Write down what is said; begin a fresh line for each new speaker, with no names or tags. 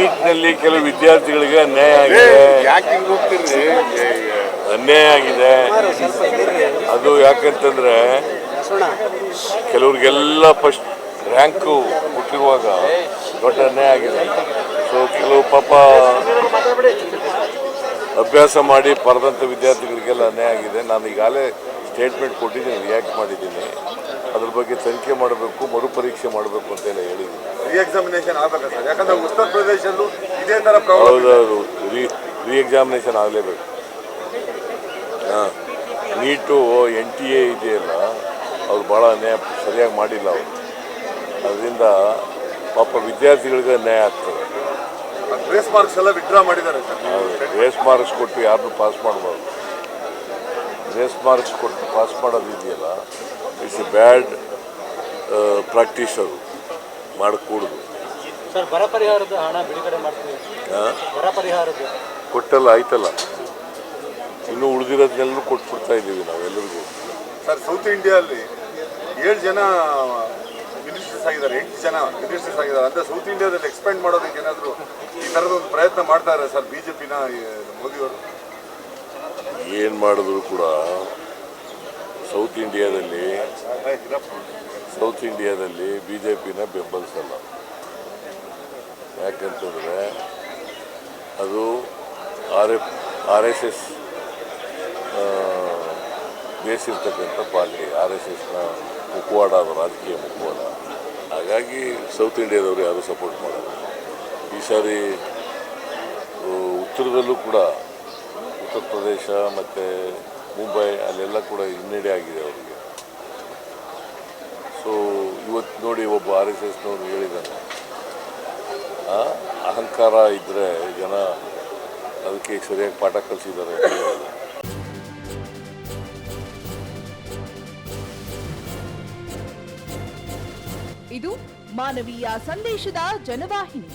ನೀಟ್ನಲ್ಲಿ ಕೆಲವು ವಿದ್ಯಾರ್ಥಿಗಳಿಗೆ ಅನ್ಯಾಯ ಆಗಿದೆ. ಅನ್ಯಾಯ ಆಗಿದೆ. ಅದು ಯಾಕಂತಂದ್ರೆ ಕೆಲವ್ರಿಗೆಲ್ಲ ಫಸ್ಟ್ ರ್ಯಾಂಕು ಹುಟ್ಟಿರುವಾಗ ದೊಡ್ಡ ಅನ್ಯಾಯ ಆಗಿದೆ. ಸೊ ಕೆಲವು ಪಾಪ ಅಭ್ಯಾಸ ಮಾಡಿ ಪಡೆದಂಥ ವಿದ್ಯಾರ್ಥಿಗಳಿಗೆಲ್ಲ ಅನ್ಯಾಯ ಆಗಿದೆ. ನಾನು ಈಗಾಗಲೇ ಸ್ಟೇಟ್ಮೆಂಟ್ ಕೊಟ್ಟಿದ್ದೀನಿ ರಿಯಾಕ್ಟ್ ಮಾಡಿದ್ದೀನಿ. ಅದ್ರ ಬಗ್ಗೆ ತನಿಖೆ ಮಾಡಬೇಕು ಮರುಪರೀಕ್ಷೆ ಮಾಡಬೇಕು ಅಂತೆಲ್ಲ ಹೇಳಿದ್ದೀನಿ
ರೀ ಎಕ್ಸಾಮಿನೇಷನ್ ಆಗ್ಬೇಕಾ ಸರ್? ಯಾಕಂದ್ರೆ ಉತ್ತರ ಪ್ರದೇಶದಲ್ಲೂ ಇದೇ ತರ ಪ್ರಾಬ್ಲಮ್
ಹೌದೌದು ರೀ ರೀ ಎಕ್ಸಾಮಿನೇಷನ್ ಆಗಲೇಬೇಕು. ಹಾಂ. ನೀಟು ಎನ್ ಟಿ ಎ ಇದೆಯಲ್ಲ ಅವ್ರು ಭಾಳ ನ್ಯಾಯ ಸರಿಯಾಗಿ ಮಾಡಿಲ್ಲ ಅವರು. ಅದರಿಂದ ಪಾಪ ವಿದ್ಯಾರ್ಥಿಗಳಿಗೆ ನ್ಯಾಯ ಆಗ್ತದೆ.
ಗ್ರೇಸ್ ಮಾರ್ಕ್ಸ್ ಎಲ್ಲ ವಿಡ್ರಾ ಮಾಡಿದ್ದಾರೆ ಸರ್.
ಗ್ರೇಸ್ ಮಾರ್ಕ್ಸ್ ಕೊಟ್ಟು ಯಾರನ್ನೂ ಪಾಸ್ ಮಾಡಬಾರ್ದು. ಗ್ರೇಸ್ ಮಾರ್ಕ್ಸ್ ಕೊಟ್ಟು ಪಾಸ್ ಮಾಡೋದು ಇದೆಯಲ್ಲ ಇಟ್ಸ್ ಎ ಬ್ಯಾಡ್ ಪ್ರಾಕ್ಟೀಸ್ ಅದು ಮಾಡಕೂಡುದು.
ಸರ್ ಬರ ಪರಿಹಾರದ ಹಣ ಬಿಡುಗಡೆ ಮಾಡ್ತೀವಿ. ಬರ ಪರಿಹಾರದ.
ಕೊಟ್ಟಲ್ಲ ಆಯ್ತಲ್ಲ? ಇನ್ನು ಉಳಿದಿರೋದನ್ನೆಲ್ಲರೂ ಕೊಟ್ಬಿಡ್ತಾ ಇದ್ದೀವಿ ನಾವೆಲ್ಲರಿಗೂ.
ಸರ್ ಸೌತ್ ಇಂಡಿಯಾ ಅಲ್ಲಿ ಏಳು ಜನ ಮಿನಿಸ್ಟರ್ಸ್ ಆಗಿದ್ದಾರೆ ಎಂಟು ಜನ ಮಿನಿಸ್ಟರ್ಸ್ ಆಗಿದ್ದಾರೆ. ಅಂದರೆ ಸೌತ್ ಇಂಡಿಯಾದಲ್ಲಿ ಎಕ್ಸ್ಪೆಂಡ್ ಮಾಡೋದಕ್ಕೆ ಏನಾದರೂ ಈ ಥರದ ಒಂದು ಪ್ರಯತ್ನ ಸರ್ ಬಿ ಜೆ ಪಿನ ಮೋದಿಯವರು?
ಏನು ಮಾಡಿದ್ರು ಕೂಡ ಸೌತ್ ಇಂಡಿಯಾದಲ್ಲಿ ಸೌತ್ ಇಂಡಿಯಾದಲ್ಲಿ ಬಿ ಜೆ ಪಿನ ಬೆಂಬಲಿಸಲ್ಲ. ಯಾಕಂತಂದರೆ ಅದು R F R S S ಬೇಸಿರ್ತಕ್ಕಂಥ party, R S ಎಸ್ನ ಮುಖವಾಡ ರಾಜಕೀಯ ಮುಖವಾಡ. ಹಾಗಾಗಿ ಸೌತ್ ಇಂಡಿಯಾದವರು ಯಾರೂ ಸಪೋರ್ಟ್ ಮಾಡಲ್ಲ. ಈ ಸಾರಿ ಉತ್ತರದಲ್ಲೂ ಕೂಡ ಉತ್ತರ ಪ್ರದೇಶ ಮತ್ತು ಮುಂಬೈ ಅಲ್ಲೆಲ್ಲ ಕೂಡ ಹಿನ್ನಡೆ ಆಗಿದೆ ಅವರಿಗೆ. ಸೊ ಇವತ್ತು ನೋಡಿ ಒಬ್ಬ ಆರ್ ಎಸ್ ಎಸ್ನವರು ಹೇಳಿದ್ದಾನೆ ಅಹಂಕಾರ ಇದ್ದರೆ ಜನ ಅದಕ್ಕೆ ಸರಿಯಾಗಿ ಪಾಠ ಕಲಿಸಿದ್ದಾರೆ
ಇದು ಮಾನವೀಯ ಸಂದೇಶದ ಜನವಾಹಿನಿ.